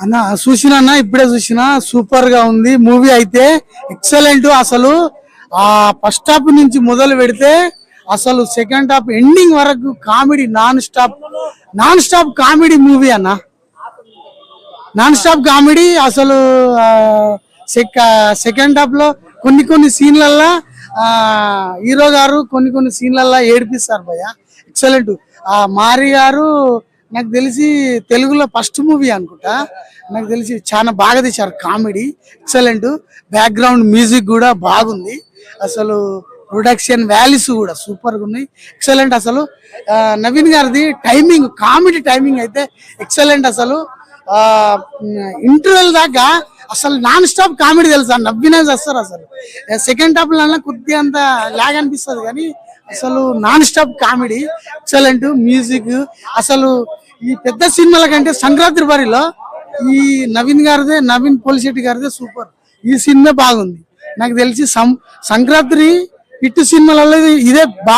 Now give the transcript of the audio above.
అన్న చూసిన అన్న ఇప్పుడే చూసిన సూపర్గా ఉంది. మూవీ అయితే ఎక్సలెంట్ అసలు. ఆ ఫస్ట్ హాఫ్ నుంచి మొదలు పెడితే అసలు సెకండ్ హాఫ్ ఎండింగ్ వరకు comedy non stop non stop comedy movie అన్న నాన్ స్టాప్ కామెడీ అసలు సెకండ్ హాఫ్లో కొన్ని కొన్ని సీన్లల్లో హీరో గారు కొన్ని కొన్ని సీన్లల్లో ఏడిపిస్తారు భయ ఎక్సలెంట్ ఆ మారి గారు నాకు తెలిసి తెలుగులో ఫస్ట్ మూవీ అనుకుంటా. నాకు తెలిసి చాలా బాగా తీశారు. కామెడీ ఎక్సలెంట్ బ్యాక్గ్రౌండ్ మ్యూజిక్ కూడా బాగుంది. అసలు ప్రొడక్షన్ వాల్యూస్ కూడా సూపర్గా ఉన్నాయి. ఎక్సలెంట్ అసలు. ఆ, నవీన్ గారిది టైమింగ్ కామెడీ టైమింగ్ అయితే ఎక్సలెంట్ అసలు. ఇంటర్వెల్ దాకా అసలు నాన్ స్టాప్ కామెడీ తెలుసా? నవ్వినే చేస్తారు అసలు. సెకండ్ హాఫ్లో కొద్దిగా అంత లాగ్ అనిపిస్తుంది కానీ అసలు non stop comedy excellent music అసలు ఈ పెద్ద సినిమాల కంటే సంక్రాంతి బరిలో ఈ నవీన్ గారిదే నవీన్ పోలిశెట్టి గారిదే సూపర్ ఈ సినిమా బాగుంది. నాకు తెలిసి సం సంక్రాంతి ఇటు సినిమాలలో ఇదే బా